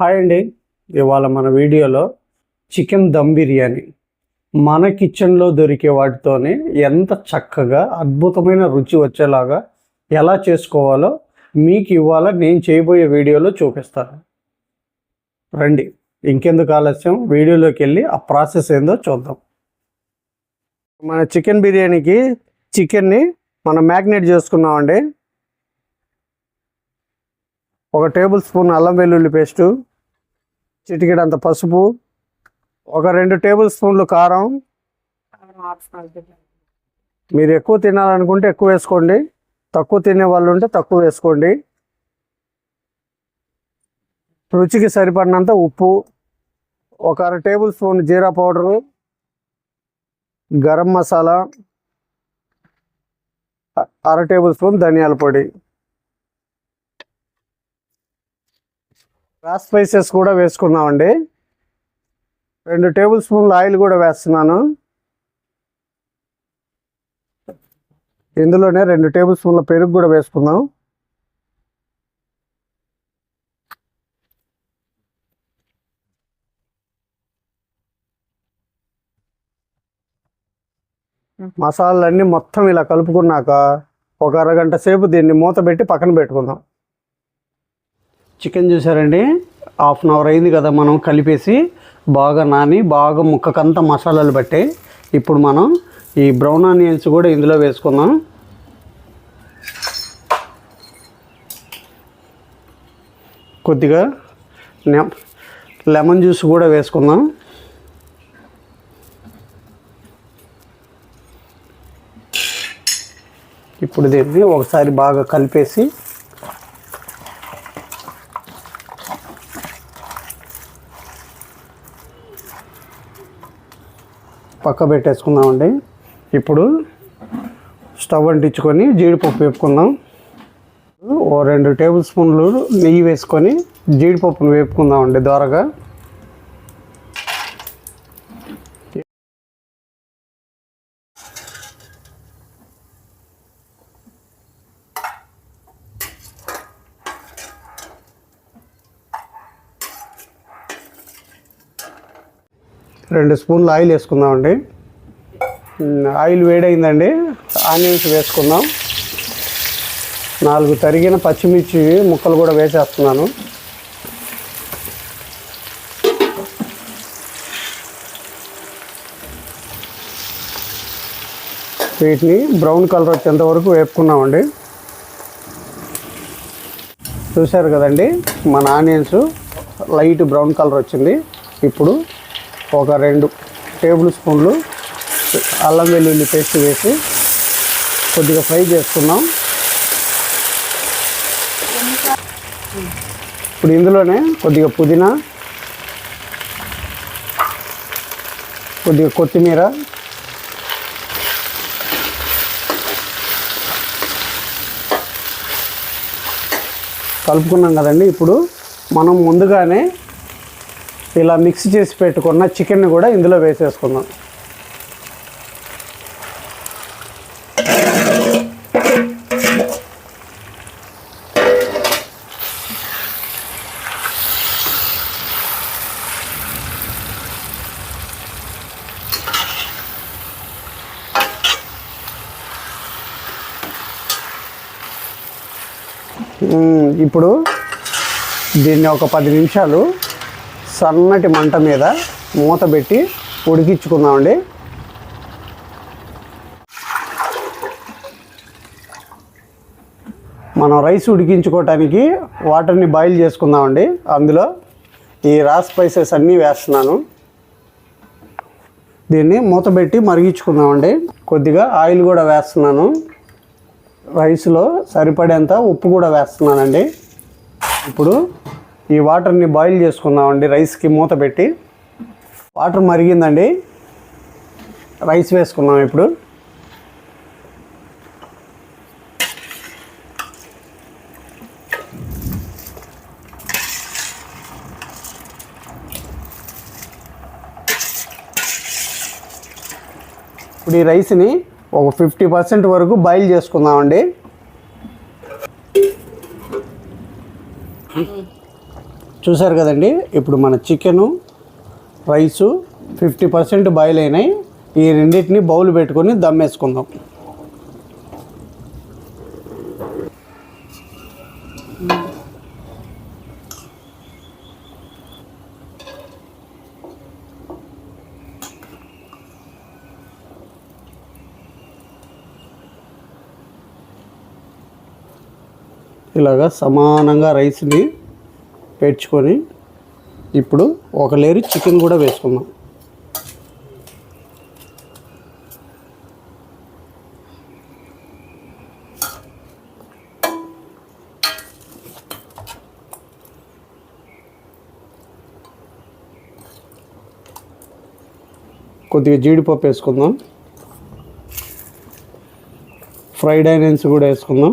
Hi అండి. ఇవాళ మన వీడియోలో చికెన్ దమ్ బిర్యానీ. మన కిచెన్లో దొరికే వాటితోనే ఎంత చక్కగా అద్భుతమైన రుచి వచ్చేలాగా ఎలా చేసుకోవాలో మీకు ఇవాళ నేను చేయబోయే వీడియోలో చూపిస్తాను. రండి. ఇంకెందుకు ఆలస్యం? వీడియోలోకి వెళ్ళి ఆ ప్రాసెస్ ఏందో చూద్దాం. మన చికెన్ బిర్యానీకి చికెన్ని మనం మ్యాగ్నేట్ చేసుకున్నామండి. ఒక టేబుల్ స్పూన్ అల్లం వెల్లుల్లి పేస్టు చిటికెడంత పసుపు ఒక రెండు టేబుల్ స్పూన్లు కారం. మీరు ఎక్కువ తినాలనుకుంటే ఎక్కువ వేసుకోండి. తక్కువ తినే వాళ్ళు ఉంటే తక్కువ వేసుకోండి. రుచికి సరిపడినంత ఉప్పు ఒక అర టేబుల్ స్పూన్ జీరా పౌడరు గరం మసాలా అర టేబుల్ స్పూన్ ధనియాల పొడి. రా స్పైసెస్ కూడా వేసుకున్నామండి. రెండు టేబుల్ స్పూన్ల ఆయిల్ కూడా వేస్తున్నాను. ఇందులోనే రెండు టేబుల్ స్పూన్ల పెరుగు కూడా వేసుకుందాం. మసాలాలన్నీ మొత్తం ఇలా కలుపుకున్నాక ఒక అరగంట సేపు దీన్ని మూత పెట్టి పక్కన పెట్టుకుందాం. చికెన్ చూసారండి హాఫ్ అన్ అవర్ అయింది కదా మనం కలిపేసి బాగా నాని బాగా ముక్కకంతా మసాలాలు పట్టాయి ఇప్పుడు మనం ఈ బ్రౌన్ ఆనియన్స్ కూడా ఇందులో వేసుకుందాం. కొద్దిగా నె- లెమన్ జ్యూస్ కూడా వేసుకుందాం. ఇప్పుడు దీన్ని ఒకసారి బాగా కలిపేసి పక్క పెట్టేసుకుందామండి. ఇప్పుడు స్టవ్ అంటించుకొని జీడిపప్పు వేపుకుందాం. ఓ రెండు టేబుల్ స్పూన్లు నెయ్యి వేసుకొని జీడిపప్పును వేపుకుందామండి దోరగా. రెండు స్పూన్లు ఆయిల్ వేసుకుందామండి. ఆయిల్ వేడైందండి. ఆనియన్స్ వేసుకుందాం. నాలుగు తరిగిన పచ్చిమిర్చి ముక్కలు కూడా వేసేస్తున్నాను. వీటిని బ్రౌన్ కలర్ వచ్చేంత వరకు వేపుకున్నామండి. చూశారు కదండి మన ఆనియన్స్ లైట్ బ్రౌన్ కలర్ వచ్చింది. ఇప్పుడు ఒక రెండు టేబుల్ స్పూన్లు అల్లం వెల్లుల్లి పేస్ట్ వేసి కొద్దిగా ఫ్రై చేసుకున్నాం. ఇప్పుడు ఇందులోనే కొద్దిగా పుదీనా కొద్దిగా కొత్తిమీర కలుపుకున్నాం కదండి. ఇప్పుడు మనం ముందుగానే ఇలా మిక్స్ చేసి పెట్టుకున్న చికెన్ కూడా ఇందులో వేసేసుకుందాం. ఇప్పుడు దీన్ని ఒక పది నిమిషాలు సన్నటి మంట మీద మూత పెట్టి ఉడికించుకుందామండి. మనం రైస్ ఉడికించుకోవటానికి వాటర్ని బాయిల్ చేసుకుందామండి. అందులో ఈ రా స్పైసెస్ అన్నీ వేస్తున్నాను. దీన్ని మూత పెట్టి మరిగించుకుందామండి. కొద్దిగా ఆయిల్ కూడా వేస్తున్నాను. రైస్లో సరిపడేంత ఉప్పు కూడా వేస్తున్నానండి. ఇప్పుడు ఈ వాటర్ని బాయిల్ చేసుకుందామండి రైస్కి మూత పెట్టి. వాటర్ మరిగిందండి. రైస్ వేసుకున్నాం ఇప్పుడు. ఇప్పుడు ఈ రైస్ని ఒక ఫిఫ్టీ పర్సెంట్ వరకు బాయిల్ చేసుకుందామండి. చూసారు కదండి ఇప్పుడు మన chicken rice fifty percent boil అయినాయి ఈ రెండింటిని బౌల్ పెట్టుకొని దమ్ వేసుకుందాం. ఇలాగా సమానంగా రైస్ని పేర్చుకొని ఇప్పుడు ఒక లేరు చికెన్ కూడా వేసుకుందాం. కొద్దిగా జీడిపప్పు వేసుకుందాం. ఫ్రైడ్ ఆనియన్స్ కూడా వేసుకుందాం.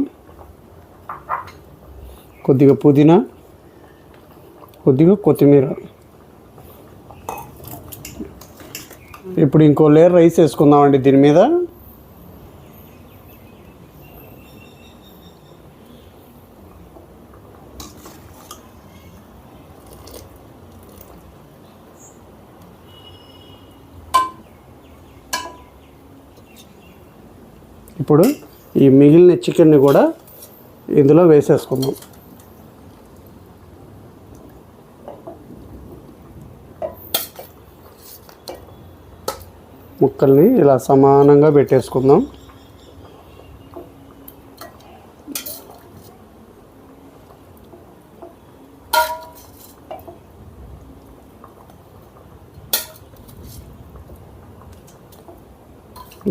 కొద్దిగా పుదీనా కొద్దిగా కొత్తిమీర. ఇప్పుడు ఇంకో లేయర్ రైస్ వేసుకుందామండి దీని మీద. ఇప్పుడు ఈ మిగిలిన చికెన్ని కూడా ఇందులో వేసేసుకుందాం. ముక్కల్ని ఇలా సమానంగా పెట్టేసుకుందాం.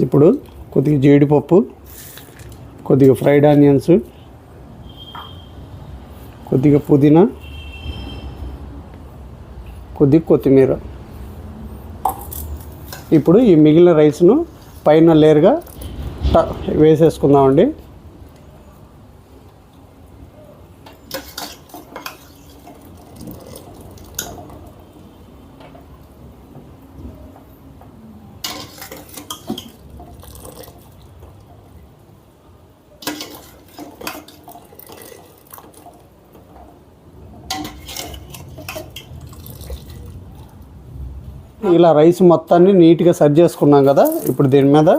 ఇప్పుడు కొద్దిగా జీడిపప్పు కొద్దిగా ఫ్రైడ్ ఆనియన్స్ కొద్దిగా పుదీనా కొద్దిగా కొత్తిమీర. ఇప్పుడు ఈ మిగిలిన రైస్ను పైన లేయర్గా ట వేసేసుకుందామండి. ఇలా రైస్ మొత్తాన్ని నీట్గా సర్వ్ చేసుకున్నాం కదా ఇప్పుడు దీని మీద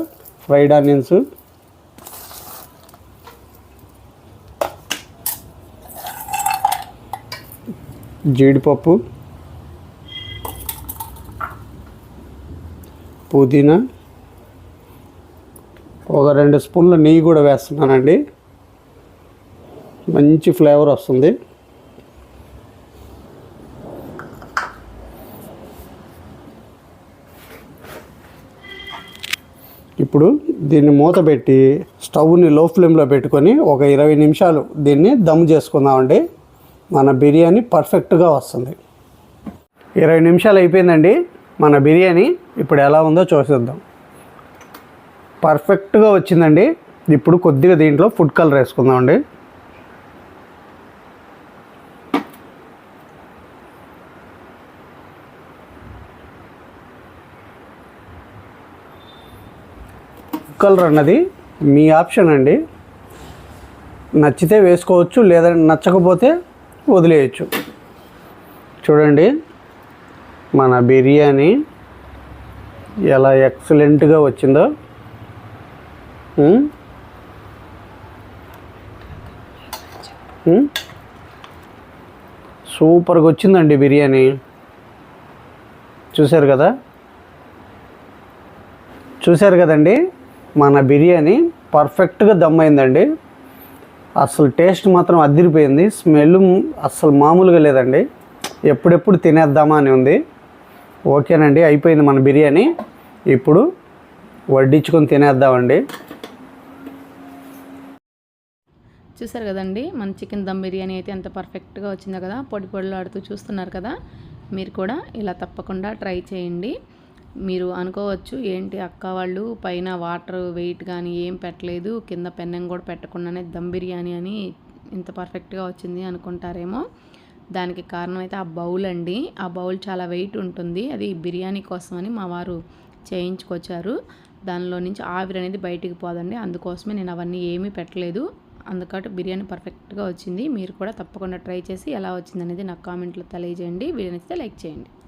ఫ్రైడ్ ఆనియన్స్. జీడిపప్పు. పుదీనా. ఒక రెండు స్పూన్ల నెయ్యి కూడా వేస్తున్నానండి. మంచి ఫ్లేవర్ వస్తుంది. ఇప్పుడు దీన్ని మూత పెట్టి స్టవ్ని లో ఫ్లేమ్లో పెట్టుకొని ఒక ఇరవై నిమిషాలు దీన్ని దమ్ చేసుకుందామండి. మన బిర్యానీ పర్ఫెక్ట్గా వస్తుంది. ఇరవై నిమిషాలు అయిపోయిందండి. మన బిర్యానీ ఇప్పుడు ఎలా ఉందో చూసేద్దాం. పర్ఫెక్ట్గా వచ్చిందండి. ఇప్పుడు కొద్దిగా దీంట్లో ఫుడ్ కలర్ వేసుకుందామండి. కలర్ అన్నది మీ ఆప్షన్ అండి. నచ్చితే వేసుకోవచ్చు లేదా నచ్చకపోతే వదిలేయచ్చు. చూడండి మన బిర్యానీ ఎలా ఎక్సలెంట్గా వచ్చిందో. సూపర్గా వచ్చిందండి బిర్యానీ. చూశారు కదా? చూశారు కదండి? మన బిర్యానీ పర్ఫెక్ట్గా దమ్ అయిందండి అసలు టేస్ట్ మాత్రం అదిరిపోయింది. స్మెల్ అస్సలు మామూలుగా లేదండి. ఎప్పుడెప్పుడు తినేద్దామా అని ఉంది. ఓకేనండి అయిపోయింది మన బిర్యానీ. ఇప్పుడు వడ్డించుకొని తినేద్దామండి. చూసారు కదండి మన చికెన్ దమ్ బిర్యానీ అయితే ఎంత పర్ఫెక్ట్గా వచ్చిందో కదా పొడి పొడిలాడుతూ చూస్తున్నారు కదా మీరు కూడా ఇలా తప్పకుండా ట్రై చేయండి. మీరు అనుకోవచ్చు ఏంటి అక్క వాళ్ళు పైన వాటర్ వెయిట్ కానీ ఏం పెట్టలేదు కింద పెన్నం కూడా పెట్టకుండానే దమ్ బిర్యానీ అని ఇంత పర్ఫెక్ట్గా వచ్చింది అనుకుంటారేమో. దానికి కారణం అయితే ఆ బౌల్ అండి. ఆ బౌల్ చాలా వెయిట్ ఉంటుంది. అది బిర్యానీ కోసమని మా వారు చేయించుకొచ్చారు. దానిలో నుంచి ఆవిరి అనేది బయటికి పోదండి. అందుకోసమే నేను అవన్నీ ఏమీ పెట్టలేదు. అందుకని బిర్యానీ పర్ఫెక్ట్గా వచ్చింది. మీరు కూడా తప్పకుండా ట్రై చేసి ఎలా వచ్చిందనేది నాకు కామెంట్లో తెలియజేయండి. వీడియో నచ్చితే లైక్ చేయండి.